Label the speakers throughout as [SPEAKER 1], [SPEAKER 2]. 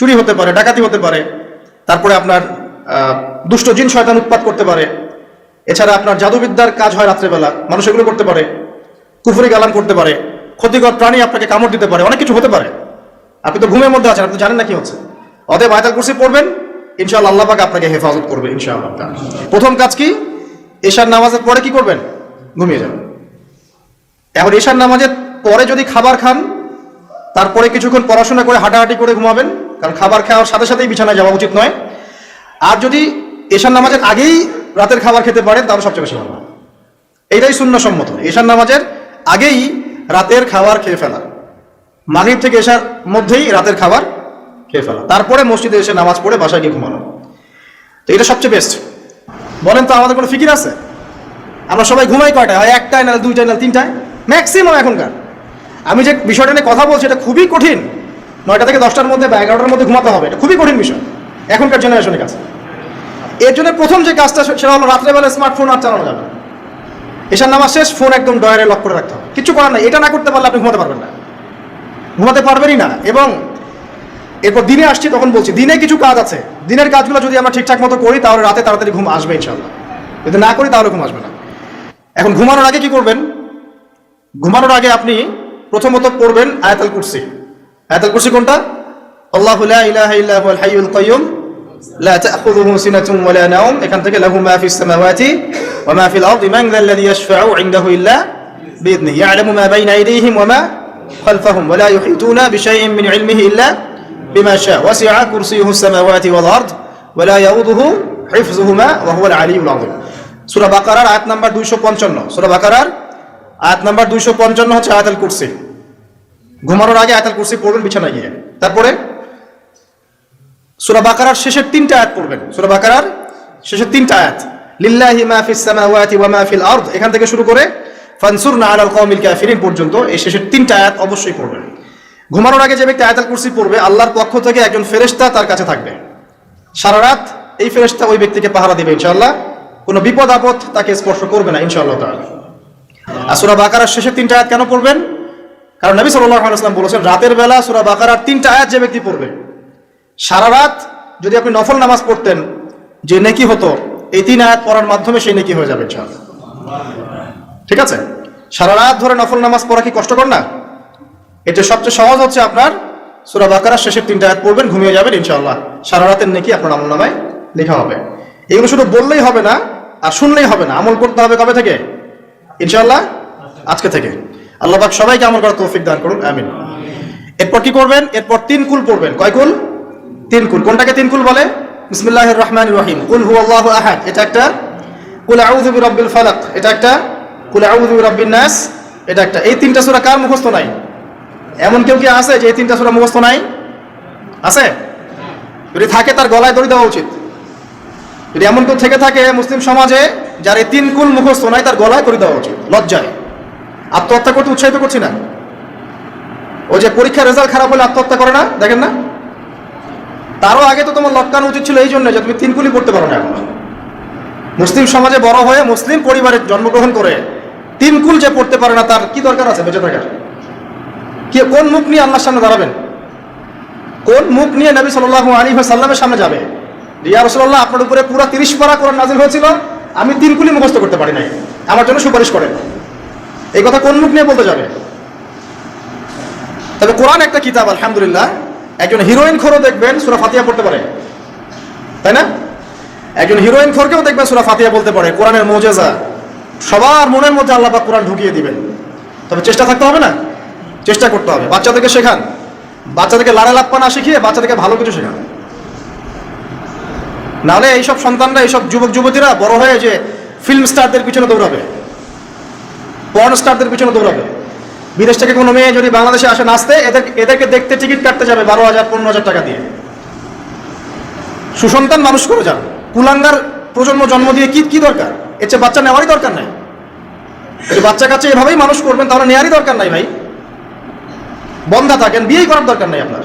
[SPEAKER 1] চুরি হতে পারে, ডাকাতি হতে পারে, তারপরে আপনার দুষ্ট জিন শয়তান উৎপাত করতে পারে। এছাড়া আপনার জাদুবিদ্যার কাজ হয় রাত্রেবেলা, মানুষ এগুলো করতে পারে, কুফুরি গালাম করতে পারে, ক্ষতিকর প্রাণী আপনাকে কামড় দিতে পারে, অনেক কিছু হতে পারে। আপনি তো ঘুমের মধ্যে আছেন, আপনি জানেন না কি হচ্ছে। অতএব আয়তাল কুরসি পড়বেন, ইনশাআল্লাহ আল্লাহ পাক আপনাকে হেফাজত করবে তাআলা। প্রথম কাজ কি? এশার নামাজের পরে কি করবেন? ঘুমিয়ে যাবেন। এখন এশার নামাজের পরে যদি খাবার খান, তারপরে কিছুক্ষণ পড়াশোনা করে হাঁটাহাঁটি করে ঘুমাবেন কারণ খাবার খাওয়ার সাথে সাথেই বিছানায় যাওয়া উচিত নয়। আর যদি এশার নামাজের আগেই রাতের খাবার খেতে পারেন, তাহলে সবচেয়ে বেশি ভালো। এইটাই শূন্য সম্মত এশার নামাজের আগেই রাতের খাবার খেয়ে ফেলা। মাগরিব থেকে এসার মধ্যেই রাতের খাবার খেয়ে ফেলা। তারপরে মসজিদে এসে নামাজ পড়ে বাসায় গিয়ে ঘুমানো। তো এটা সবচেয়ে বেস্ট বলেন তো, আমাদের কোনো ফিকির আছে? আমরা সবাই ঘুমাই কয়টায়? হয় একটায় না দুইটায় না তিনটায়? ম্যাক্সিমাম এখনকার। আমি যে বিষয়টা নিয়ে কথা বলছি, এটা খুবই কঠিন। নয়টা থেকে দশটার মধ্যে বা এগারোটার মধ্যে ঘুমাতে হবে। এটা খুবই কঠিন বিষয়। এখনকার জেনারেশনের কাছে। এর জন্য প্রথম যে কাজটা সেটা হলো রাত্রেবেলা স্মার্টফোন আর চালানো যাবে এসার নামাজ শেষ ফোন একদম ডয়ারে লক করে রাখতে হবে। কিছু করার নাই। এটা না করতে পারলে আপনি ঘুমাতে পারবেন না। ঘুমাতে পারবেনই না। এবং এরপর দিনে আসছি, তখন বলছি, দিনে কিছু কাজ আছে। দিনের কাজগুলো যদি আমরা ঠিকঠাক মতো করি, তাহলে রাতে তাড়াতাড়ি ঘুম আসবে ইনশাল্লাহ যদি না করি, তাহলে ঘুম আসবে না। এখন ঘুমানোর আগে কি করবেন? ঘুমানোর আগে আপনি প্রথমত পড়বেন আয়াতাল কুরসি। هذا الكرسي كنت؟ الله لا إله إلا هو الحي القيوم. لا تأخذه سنة ولا نوم. كان له ما في السماوات وما في الأرض من ذا الذي يشفع عنده إلا بإذنه؟ يعلم ما بين أيديهم وما خلفهم ولا يحيطون بشيء من علمه إلا بما شاء. وسع كرسيه السماوات والأرض ولا يؤوده حفظهما وهو العلي العظيم. سورة بقرار آيات نمبر دوشو سورة بقرار آيات نمبر دوشو هو آيات الكرسي. ঘুমানোর আগে আয়াতুল কুরসি পড়বেন, বিছানায় গিয়ে। তারপরে সূরা বাকারার শেষের তিনটা আয়াত পড়বেন। সূরা বাকারার শেষের তিনটা আয়াত। লিল্লাহি মা ফিস সামাওয়াতি ওয়া মা ফিল আরদ। এখান থেকে শুরু করে ফানসুরনা আলাল কওমিল কাফিরিন পর্যন্ত এই শেষের তিনটা আয়াত অবশ্যই পড়বেন। ঘুমানোর আগে যে ব্যক্তি আয়াতুল কুরসি পড়বে, আল্লাহর পক্ষ থেকে একজন ফেরেশতা তার কাছে থাকবে। সারা রাত এই ফেরেশতা ওই ব্যক্তিকে পাহারা দিবে, ইনশাআল্লাহ। কোনো বিপদ আপদ তাকে স্পর্শ করবে না, ইনশাআল্লাহ তাআলা। আর সূরা বাকারার শেষের তিনটা আয়াত কেন পড়বেন? কারণ নবী সাল্লাল্লাহু আলাইহি বলেছেন, রাতের বেলা সূরা বাকারার তিনটা আয়াত যে ব্যক্তি পড়বে, সারা রাত যদি আপনি নফল নামাজ পড়তেন, যে নেকি হতো, এই তিন আয়াত পড়ার মাধ্যমে সেই নেকি হয়ে যাবে ঠিক আছে? সারা রাত ধরে নফল নামাজ পড়া কি কষ্টকর না? এটা সবচেয়ে সহজ হচ্ছে আপনার সুরা বাকারার শেষের তিনটা আয়াত পড়বেন, ঘুমিয়ে যাবেন ইনশাআল্লাহ। সারা রাতের নেকি আপনার আমল নামায় লেখা হবে। এগুলো শুধু বললেই হবে না, আর শুনলেই হবে না। আমল করতে হবে কবে থেকে? ইনশাআল্লাহ, আজকে থেকে। আল্লাহ পাক সবাইকে আমল করার তৌফিক দান করুন, আমিন। এরপর কি করবেন? এরপর তিন কুল পড়বেন। কয় কুল? তিন কুল। কোনটাকে তিন কুল বলে? বিসমিল্লাহির রহমানির রহিম। কুল হুয়াল্লাহু আহাদ। এটা একটা কুল আউযু বিরাব্বিল ফালাক। এটা একটা কুল আউযু বিরাব্বিন নাস। এটা একটা। এই তিনটা সূরা কার মুখস্থ নাই? এমন কেউ কি আছে যে এই তিনটা সূরা মুখস্থ নাই? আছে? যদি থাকে তার গলায় দড়ি দেওয়া উচিত। যদি এমন কেউ থেকে থাকে মুসলিম সমাজে যার এই তিন কুল মুখস্থ নাই, তার গলায় করে দেওয়া উচিত। লজ্জায়। আত্মহত্যা করতে উৎসাহিত করছি না। ও যে পরীক্ষার রেজাল্ট খারাপ হলে আত্মহত্যা করে না? দেখেন না? তারও আগে তো তোমার লটকানো উচিত ছিল এই জন্য যে তুমি তিন কুলি পড়তে পারো না। এখন মুসলিম সমাজে বড় হয়ে মুসলিম পরিবারে জন্মগ্রহণ করে তিন কুল যে পড়তে পারে না, তার কি দরকার আছে বেঁচে থাকার? কে, কোন মুখ নিয়ে আল্লাহর সামনে দাঁড়াবেন? কোন মুখ নিয়ে নবী সাল্লাল্লাহু আলাইহি সাল্লামের সামনে যাবে? রিয়া রসুল্লাহ আপনার উপরে পুরো তিরিশ পারা কোরআন নাজিল হয়েছিল, আমি তিন কুলি মুখস্থ করতে পারি নাই। আমার জন্য সুপারিশ করেন। এই কথা কোন মুখ নিয়ে বলতে যাবে? তবে কোরআন একটা কিতাব, আলহামদুলিল্লাহ। একজন হিরোইন খোরও দেখবেন, সুরা ফাতিয়া পড়তে পারে। তাই না? একজন হিরোইন খোরকেও দেখবেন, সুরা ফাতিয়া বলতে পারে। কোরআনের মৌজেজা। সবার মনের মধ্যে আল্লাহ কোরআন ঢুকিয়ে দিবেন। তবে চেষ্টা থাকতে হবে না? চেষ্টা করতে হবে। বাচ্চাদেরকে শেখান। বাচ্চাদেরকে লাড়া লাপ্পা না শিখিয়ে বাচ্চাদেরকে ভালো কিছু শেখান। নাহলে এইসব সন্তানরা, এইসব যুবক যুবতীরা বড় হয়ে যে ফিল্ম স্টারদের পিছনে দৌড়াবে। পর্ন স্টারদের পিছনে দৌড়াবে। বিদেশ থেকে কোনো মেয়ে যদি বাংলাদেশে আসে নাচতে, এদের এদেরকে দেখতে টিকিট কাটতে যাবে বারো হাজার, পনেরো হাজার টাকা দিয়ে। সুসন্তান মানুষ করে যান কুলাঙ্গার প্রজন্ম জন্ম দিয়ে কি কি দরকার? এর চেয়ে বাচ্চা নেওয়ারই দরকার নাই। বাচ্চা কাছে এভাবেই মানুষ করবেন, তাহলে নেওয়ারই দরকার নাই ভাই। বন্ধা থাকেন, বিয়েই করার দরকার নাই আপনার।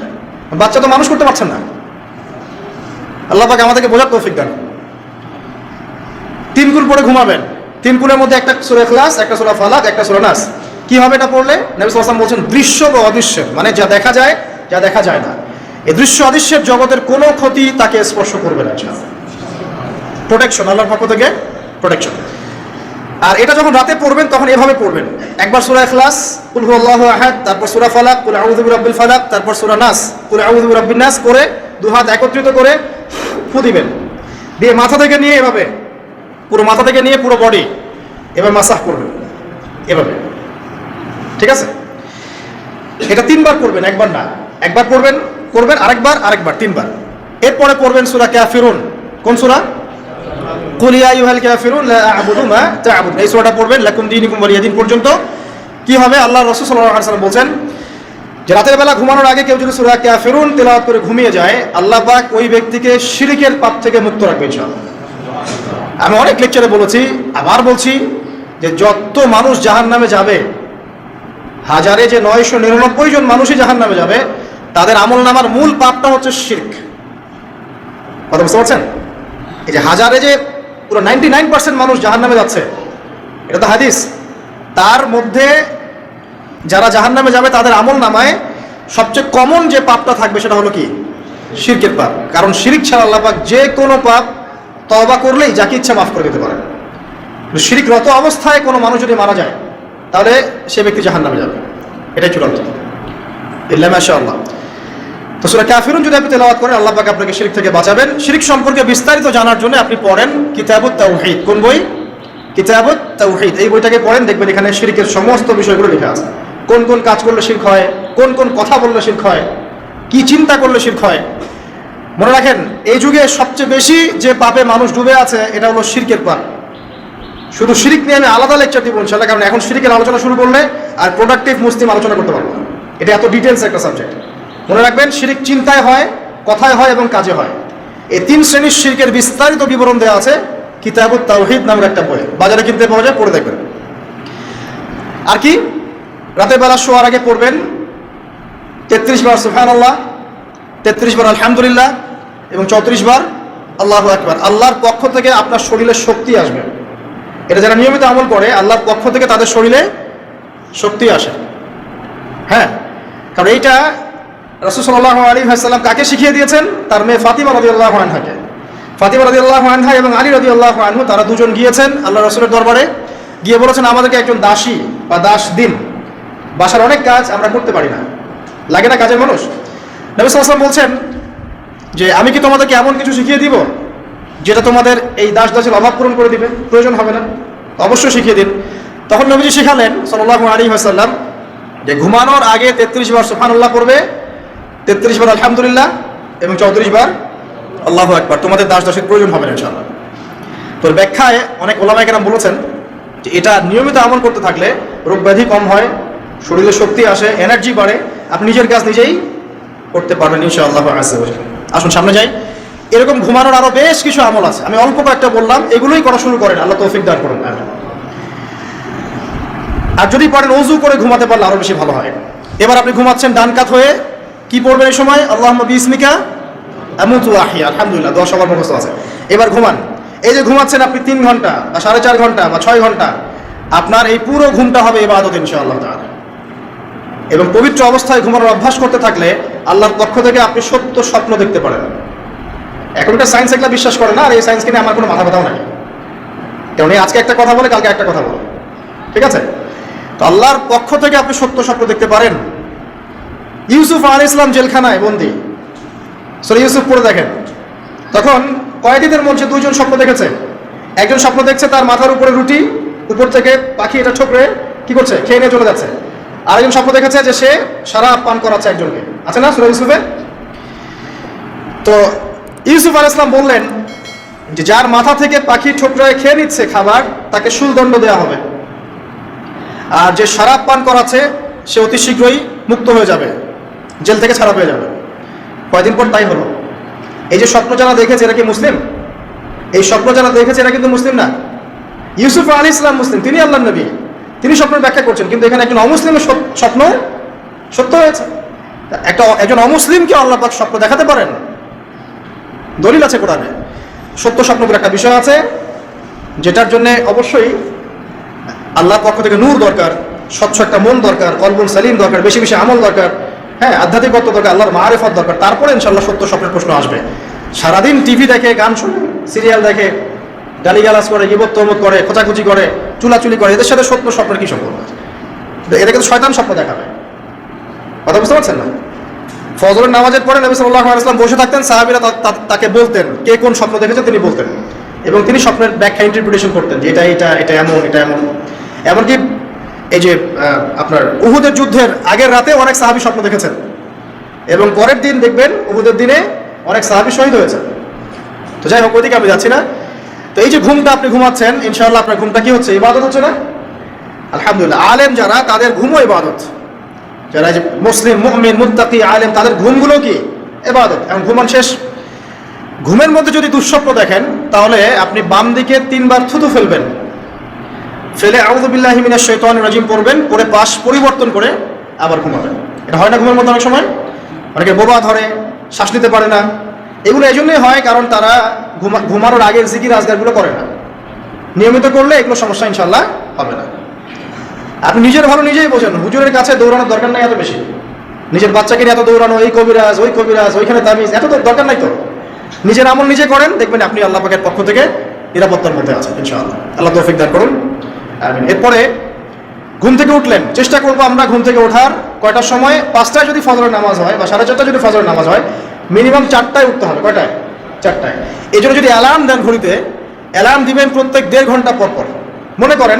[SPEAKER 1] বাচ্চা তো মানুষ করতে পারছেন না। আল্লাহ পাকে আমাদেরকে বোঝার তৌফিক দেন তিন কুল পরে ঘুমাবেন। তিন কুলের মধ্যে একটা সুরা ক্লাস একটা সুরা ফালাক, একটা সুরা নাস। কি হবে এটা পড়লে? নবী সাল্লাল্লাহু বলছেন, দৃশ্য বা অদৃশ্য মানে যা দেখা যায়, যা দেখা যায় না। এই দৃশ্য অদৃশ্যের জগতের কোনো ক্ষতি তাকে স্পর্শ করবে না প্রোটেকশন আল্লাহর পক্ষ থেকে প্রোটেকশন আর এটা যখন রাতে পড়বেন, তখন এভাবে পড়বেন। একবার সূরা ইখলাস, কুল হুয়াল্লাহু আহাদ, তারপর সূরা ফালাক, কুল আউযু বিরাব্বিল ফালাক, তারপর সূরা নাস, কুল আউযু বিরাব্বিন নাস করে দু হাত একত্রিত করে ফু দিবেন। দিয়ে মাথা থেকে নিয়ে এভাবে পুরো মাথা থেকে নিয়ে পুরো বডি এবার মাসাহ করবেন। এভাবে। ঠিক আছে? এটা তিনবার করবেন, একবার না। একবার পড়বেন করবেন, আরেকবার আরেকবার, তিনবার। এরপরে পড়বেন সূরা কাফিরুন। কোন সুরা? পড়বেন পর্যন্ত। কি হবে? আল্লাহ রাসূল যে রাতের বেলা ঘুমানোর আগে কেউ যদি করে ঘুমিয়ে যায়, আল্লাহ ওই ব্যক্তিকে শিরকের পাপ থেকে মুক্ত রাখবে ইনশাআল্লাহ। আমি অনেক লেকচারে বলেছি, আবার বলছি যে যত মানুষ জাহান্নামে যাবে, হাজারে যে নয়শো নিরানব্বই জন মানুষই জাহান নামে যাবে, তাদের আমল নামার মূল পাপটা হচ্ছে শির্ক। কথা বুঝতে পারছেন? এই যে হাজারে যে পুরো নাইনটি নাইন পার্সেন্ট মানুষ জাহান নামে যাচ্ছে, এটা তো হাদিস। তার মধ্যে যারা জাহান নামে যাবে, তাদের আমল নামায় সবচেয়ে কমন যে পাপটা থাকবে, সেটা হলো কি? শিরকের পাপ। কারণ শিরিক ছাড়া আল্লাহ পাক যে কোনো পাপ তবা করলেই যাকে ইচ্ছা মাফ করে দিতে পারে। কিন্তু শিরিকরত অবস্থায় কোনো মানুষ যদি মারা যায়, তাহলে সে ব্যক্তি জাহান নামে যাবে। এটাই চূড়ান্ত ইল্লা মাশাআল্লাহ তো সূরা কাফিরুন যদি আপনি তেলাওয়াত করেন, আল্লাহ পাক আপনাকে শিরক থেকে বাঁচাবেন। শিরক সম্পর্কে বিস্তারিত জানার জন্য আপনি পড়েন কিতাবুত তাওহীদ। কোন বই? কিতাবুত তাওহীদ। এই বইটাকে পড়েন, দেখবেন এখানে শিরকের সমস্ত বিষয়গুলো লেখা আছে। কোন কোন কাজ করলে শিরক হয়, কোন কোন কথা বললে শিরক হয়, কি চিন্তা করলে শিরক হয় মনে রাখেন, এই যুগে সবচেয়ে বেশি যে পাপে মানুষ ডুবে আছে, এটা হলো শিরকের পাপ। শুধু শিরিক নিয়ে আমি আলাদা লেকচার দিব ইনশাল্লাহ কারণ এখন শিরিকের আলোচনা শুরু করলে আর প্রোডাক্টিভ মুসলিম আলোচনা করতে পারব এটা এত ডিটেলস একটা সাবজেক্ট মনে রাখবেন, শিরিক চিন্তায় হয়, কথায় হয় এবং কাজে হয়। এই তিন শ্রেণির শিরকের বিস্তারিত বিবরণ দেওয়া আছে, কিতাবুত তাওহিদ নামের একটা বই বাজারে কিনতে পাওয়া যায়, পড়ে দেখবেন। আর কি? রাতের বেলা শোয়ার আগে পড়বেন। তেত্রিশ বার সুফান আল্লাহ তেত্রিশ বার আলহামদুলিল্লাহ এবং চৌত্রিশ বার আল্লাহ একবার আল্লাহর পক্ষ থেকে আপনার শরীরে শক্তি আসবে। এটা যারা নিয়মিত আমল করে, আল্লাহর পক্ষ থেকে তাদের শরীরে শক্তি আসে। হ্যাঁ? কারণ এইটা রসুসল্লাহ আলী ভাইসাল্লাম কাকে শিখিয়ে দিয়েছেন? তার মেয়ে ফাতিমা রদি আল্লাহ আনহাকে। ফাতিমা রদি আল্লাহ আনহা এবং আলী রদি আল্লাহ আনহু, তারা দুজন গিয়েছেন আল্লাহ রসুলের দরবারে। গিয়ে বলেছেন, আমাদেরকে একজন দাসী বা দাস দিন। বাসার অনেক কাজ আমরা করতে পারি না। লাগে না কাজের মানুষ? নবী সাল্লাম বলছেন যে আমি কি তোমাদেরকে এমন কিছু শিখিয়ে দিব যেটা তোমাদের এই দাস দাসের অভাব পূরণ করে দিবে? প্রয়োজন হবে না। অবশ্যই শিখিয়ে দিন। তখন নবীজি শিখালেন সাল্লাহ আলী হাসাল্লাম যে ঘুমানোর আগে তেত্রিশ বার সুফানুল্লাহ পড়বে, তেত্রিশ বার আলহামদুলিল্লাহ এবং চৌত্রিশ বার আল্লাহ একবার তোমাদের দাস দাসের প্রয়োজন হবে না ইনশাল্লাহ তোর ব্যাখ্যায় অনেক ওলামাইকেরাম বলেছেন যে এটা নিয়মিত আমল করতে থাকলে রোগ ব্যাধি কম হয়, শরীরে শক্তি আসে এনার্জি বাড়ে। আপনি নিজের কাজ নিজেই করতে পারবেন ইনশাআল্লাহ। আসে আসুন, সামনে যাই। এরকম ঘুমানোর আরও বেশ কিছু আমল আছে। আমি অল্প কয়েকটা বললাম, এগুলোই করা শুরু করেন, আল্লাহ তৌফিক দান করুন আর যদি পারেন অজু করে ঘুমাতে পারলে আরও বেশি ভালো হয়। এবার আপনি ঘুমাচ্ছেন ডান কাত হয়ে, কি পড়বেন এই সময়? আল্লাহ বিসমিকা আমুতু আহি আলহামদুলিল্লাহ, দশ সবার মুখস্থ আছে। এবার ঘুমান। এই যে ঘুমাচ্ছেন আপনি তিন ঘণ্টা বা সাড়ে চার ঘণ্টা বা ছয় ঘণ্টা, আপনার এই পুরো ঘুমটা হবে এবাদত ইনশাআল্লাহ তাআলা। এবং পবিত্র অবস্থায় ঘুমানোর অভ্যাস করতে থাকলে আল্লাহর পক্ষ থেকে আপনি সত্য স্বপ্ন দেখতে পারেন। এখনকার সায়েন্স এগুলা বিশ্বাস করে না, আর এই সায়েন্সকে নিয়ে আমার কোনো মাথা ব্যথাও নাই। এই আজকে একটা কথা বলে, কালকে একটা কথা বলে। ঠিক আছে? তো আল্লাহর পক্ষ থেকে আপনি সত্য স্বপ্ন দেখতে পারেন। ইউসুফ আল ইসলাম জেলখানায় বন্দি। সরি, ইউসুফ পড়ে দেখেন। তখন কয়েদিদের মধ্যে দুইজন স্বপ্ন দেখেছে। একজন স্বপ্ন দেখছে তার মাথার উপরে রুটি, উপর থেকে পাখি এটা ঠোকরে কি করছে, খেয়ে নিয়ে চলে যাচ্ছে। আরেকজন স্বপ্ন দেখেছে যে সে সারা পান করাচ্ছে একজনকে। আছে না, সুরা ইউসুফে? তো ইউসুফ আল ইসলাম বললেন যে, যার মাথা থেকে পাখি ঠোকরায় খেয়ে নিচ্ছে খাবার, তাকে শুলদণ্ড দেওয়া হবে। আর যে সারাপ পান করাচ্ছে, সে অতি শীঘ্রই মুক্ত হয়ে যাবে, জেল থেকে ছাড়া পেয়ে যাবে। কয়দিন পর তাই হলো। এই যে স্বপ্ন যারা দেখেছে, এরা কি মুসলিম? এই স্বপ্ন যারা দেখেছে, এরা কিন্তু মুসলিম না। ইউসুফ আলী ইসলাম মুসলিম, তিনি আল্লাহ নবী। তিনি স্বপ্নের ব্যাখ্যা করছেন, কিন্তু এখানে একজন অমুসলিমের স্বপ্ন সত্য হয়েছে। একটা একজন অমুসলিমকে আল্লাহ পাক স্বপ্ন দেখাতে পারেন? দলিল আছে কোরআনে। সত্য স্বপ্নগুলো একটা বিষয় আছে, যেটার জন্য অবশ্যই আল্লাহর পক্ষ থেকে নূর দরকার, স্বচ্ছ একটা মন দরকার, কলবুল সালিম দরকার, বেশি বেশি আমল দরকার হ্যাঁ আধ্যাত্মিকত্ব দরকার, আল্লাহর মারেফত দরকার, তারপরে ইনশাল্লাহ সত্য স্বপ্নের প্রশ্ন আসবে। সারাদিন টিভি দেখে, গান শুনে, সিরিয়াল দেখে, গালিগালাজ করে, গিবত তমত করে, খোঁচাখুচি করে, চুলাচুলি করে, এদের সাথে সত্য স্বপ্নের কি সম্পর্ক আছে? এদেরকে কিন্তু শয়তান স্বপ্ন দেখাবে। কথা বুঝতে পারছেন না? ফজরের নামাজের পরে নবী সাল্লাহ আলাইসলাম বসে থাকতেন, সাহাবিরা তাকে বলতেন, কে কোন স্বপ্ন দেখেছেন তিনি বলতেন। এবং তিনি স্বপ্নের ব্যাখ্যা ইন্টারপ্রিটেশন করতেন যে এটা এটা এটা এমন এটা এমন। এমনকি এই যে আপনার উহুদের যুদ্ধের আগের রাতে অনেক সাহাবি স্বপ্ন দেখেছেন। এবং পরের দিন দেখবেন উহুদের দিনে অনেক সাহাবি শহীদ হয়েছে তো যাই হোক, ওইদিকে আমি যাচ্ছি না। তো এই যে ঘুমটা আপনি ঘুমাচ্ছেন, ইনশাআল্লাহ আপনার ঘুমটা কি হচ্ছে? ইবাদত হচ্ছে না? আলহামদুলিল্লাহ, আলেম যারা, তাদের ঘুমও ইবাদত। যারা যে মুসলিম, মুমিন, মুত্তাকি, আলেম, তাদের ঘুমগুলো কি? এবাদত। এবং ঘুমান শেষ। ঘুমের মধ্যে যদি দুঃস্বপ্ন দেখেন, তাহলে আপনি বাম দিকে তিনবার থুতু ফেলবেন। ফেলে আউদুবিল্লাহ মিনাশ শৈতানির রাজিম পড়বেন পরে পাশ পরিবর্তন করে আবার ঘুমাবেন। এটা হয় না ঘুমের মধ্যে অনেক সময়? অনেকে বোবা ধরে, শ্বাস নিতে পারে না। এগুলো এই জন্যই হয় কারণ তারা ঘুমা, ঘুমানোর আগের জিকির আজগারগুলো করে না। নিয়মিত করলে এগুলো সমস্যা ইনশাল্লাহ হবে না। আপনি নিজের ভালো নিজেই বোঝেন। হুজুরের কাছে দৌড়ানোর দরকার নাই এত বেশি। নিজের বাচ্চাকে নিয়ে এত দৌড়ানো, এই কবিরাজ, ওই কবিরাজ, ওইখানে তামিজ, এত তো দরকার নাই তো। নিজের আমল নিজে করেন, দেখবেন আপনি আল্লাহ পাকের পক্ষ থেকে নিরাপত্তার মধ্যে আছেন, ইনশাআল্লাহ। আল্লাহ তৌফিক দান করুন। আমিন। এরপরে ঘুম থেকে উঠলেন। চেষ্টা করব আমরা ঘুম থেকে ওঠার। কয়টার সময়? পাঁচটায় যদি ফজরের নামাজ হয় বা সাড়ে চারটায় যদি ফজরের নামাজ হয় মিনিমাম চারটায় উঠতে হবে। কয়টায়? চারটায়। এই জন্য যদি অ্যালার্ম দেন ঘড়িতে অ্যালার্ম দিবেন প্রত্যেক দেড় ঘণ্টা পর পর। মনে করেন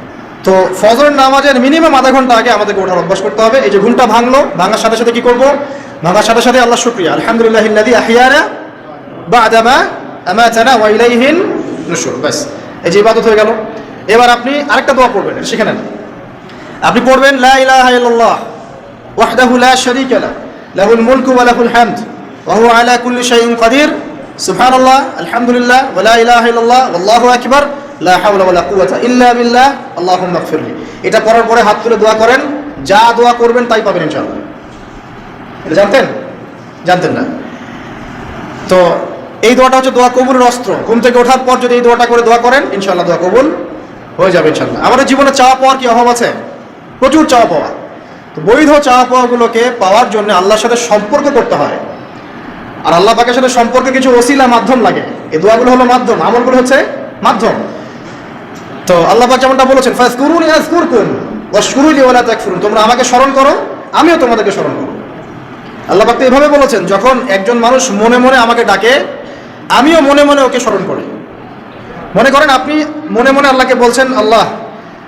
[SPEAKER 1] তো ফজরের নামাজের মিনিমাম আধা ঘণ্টা আগে আমাদেরকে ওঠার অভ্যাস করতে হবে। এই যে ঘুমটা ভাঙলো, ভাঙার সাথে সাথে কি করব? ভাঙার সাথে সাথে আল্লাহ শুক্রিয়া। আলহামদুলিল্লাহ ইল্লাযী আহিয়ানা বা'দামা আমাতানা ওয়া ইলাইহিন নুশুর। বাস এই যে ইবাদত হয়ে গেল। এবার আপনি আরেকটা দোয়া পড়বেন শিখে নেন। আপনি পড়বেন, লা ইলাহা ইল্লাল্লাহ, ওয়াহদাহু লা শারীকা লা, লাহুল মুলকু ওয়া লাহুল হামদ, ওয়া হুয়া আলা কুল্লি শাইইন কাদির। সুবহানাল্লাহ, আলহামদুলিল্লাহ, ওয়া লা ইলাহা ইল্লাল্লাহ, ওয়াল্লাহু আকবার। লা হাওলা ওয়া লা কুওয়াতা এটা পড়ার পরে হাত তুলে দোয়া করেন, যা দোয়া করবেন তাই পাবেন ইনশাআল্লাহ। এটা জানতেন? জানতেন না। তো এই দোয়াটা হচ্ছে দোয়া কবুলের অস্ত্র। ঘুম থেকে ওঠার পর যদি এই দোয়াটা করে দোয়া করেন, ইনশাআল্লাহ দোয়া কবুল হয়ে যাবে ইনশাআল্লাহ। আমাদের জীবনে চাওয়া পাওয়ার কি অভাব আছে? প্রচুর চাওয়া পাওয়া। তো বৈধ চাওয়া পাওয়াগুলোকে পাওয়ার জন্য আল্লাহর সাথে সম্পর্ক করতে হয়। আর আল্লাহ পাকের সাথে সম্পর্কে কিছু ওসিলা মাধ্যম লাগে। এই দোয়াগুলো হলো মাধ্যম। আমলগুলো হচ্ছে মাধ্যম। তো আল্লাহ যেমনটা বলেছেন তাকফুরুন। তোমরা আমাকে স্মরণ করো, আমিও তোমাদেরকে স্মরণ করব। আল্লাহ তো এভাবে বলেছেন, যখন একজন মানুষ মনে মনে আমাকে ডাকে, আমিও মনে মনে ওকে স্মরণ করি। মনে করেন আপনি মনে মনে আল্লাহকে বলছেন, আল্লাহ,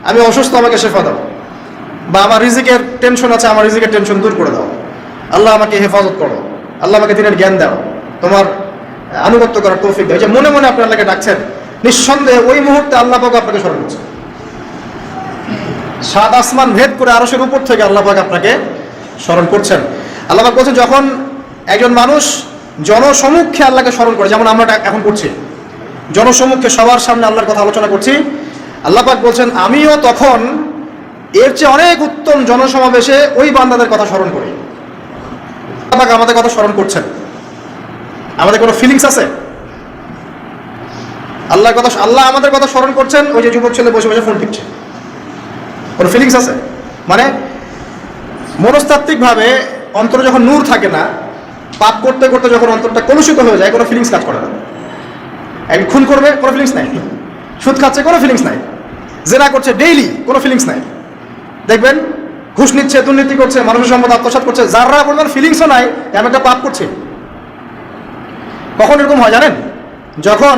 [SPEAKER 1] আমি অসুস্থ, আমাকে শেফা দাও। বা, আমার রিজিকের টেনশন আছে, আমার রিজিকের টেনশন দূর করে দাও। আল্লাহ আমাকে হেফাজত করো। আল্লাহ আমাকে দিনের জ্ঞান দাও। তোমার আনুগত্য করার তৌফিক দাও। যে মনে মনে আপনি আল্লাহকে ডাকছেন নিঃসন্দেহে ওই মুহূর্তে আল্লাহ পাক আপনাকে স্মরণ করছে। সাত আসমান ভেদ করে আরশের উপর থেকে আল্লাহ পাক আপনাকে স্মরণ করছেন। আল্লাহ পাক বলছেন, যখন একজন মানুষ জনসমুখে আল্লাহকে স্মরণ করে, যেমন আমরা এখন করছি জনসমুখে সবার সামনে আল্লাহর কথা আলোচনা করছি, আল্লাহ পাক বলছেন, আমিও তখন এর চেয়ে অনেক উত্তম জনসমাবেশে ওই বান্দাদের কথা স্মরণ করি। আল্লাহ পাক আমাদের কথা স্মরণ করছেন। আমাদের কোনো ফিলিংস আছে? আল্লাহর কথা আল্লাহ আমাদের কথা স্মরণ করছেন, ওই যে যুবক ছেলে বসে বসে ফোন টিপছে। ওর ফিলিংস আছে? মানে মনস্তাত্ত্বিকভাবে অন্তরে যখন নূর থাকে না, পাপ করতে করতে যখন অন্তরটা কলুষিত হয়ে যায়, কোনো ফিলিংস কাজ করে না। একদিন খুন করবে, কোনো ফিলিংস নাই। সুদ খাচ্ছে, কোনো ফিলিংস নাই। জেনা করছে ডেইলি কোনো ফিলিংস নাই। দেখবেন, ঘুষ নিচ্ছে, দুর্নীতি করছে, মানুষের সম্পদ আত্মসাৎ করছে যারা পরিমাণ ফিলিংসও নাই আমি একটা পাপ করছি। কখন এরকম হয় জানেন? যখন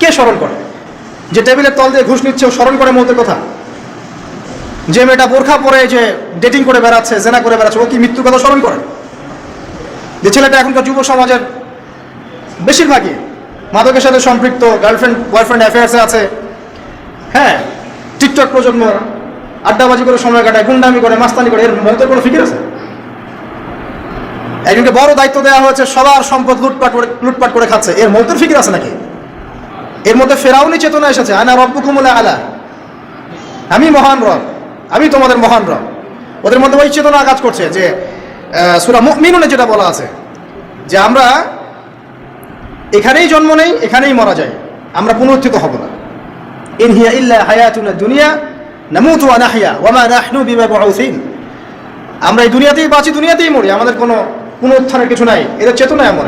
[SPEAKER 1] কে স্মরণ করে? যে টেবিলের তল দিয়ে ঘুষ নিচ্ছে, ও স্মরণ করে মৌতের কথা? যে মেয়েটা বোরখা পরে যে ডেটিং করে বেড়াচ্ছে, জেনা করে বেড়াচ্ছে, ও কি মৃত্যুর কথা স্মরণ করে? যে ছেলেটা এখনকার যুব সমাজের বেশিরভাগই মাদকের সাথে সম্পৃক্ত গার্লফ্রেন্ড বয়ফ্রেন্ড অ্যাফেয়ার্সে আছে। হ্যাঁ টিকটক প্রজন্ম আড্ডাবাজি করে সময় কাটায়, গুন্ডামি করে, মাস্তানি করে, এর মৌতের কোনো ফিকির আছে? একজনকে বড় দায়িত্ব দেওয়া হয়েছে, সবার সম্পদ লুটপাট করে লুটপাট করে খাচ্ছে, এর মৌতের ফিকির আছে নাকি? এর মধ্যে ফেরাউনি চেতনা এসেছে। আনা রব্বুকুমুল আলা। আমি মহান রব। আমি তোমাদের মহান রব। ওদের মধ্যে ওই চেতনা কাজ করছে যে সূরা মুমিনুনে যেটা বলা আছে, যে আমরা এখানেই জন্ম নেই, এখানেই মারা যায় আমরা পুনরুত্থিত হব না। ইন হিয়া ইল্লা হায়াতুনা দুনিয়া, নামুতু ওয়া নাহইয়া ওয়া মা নাহনু বিমাবউসিন। আমরা এই দুনিয়াতেই বাঁচি, দুনিয়াতেই মরি। আমাদের কোনো পুনরুত্থানের কিছু নাই। এদের চেতনা এমন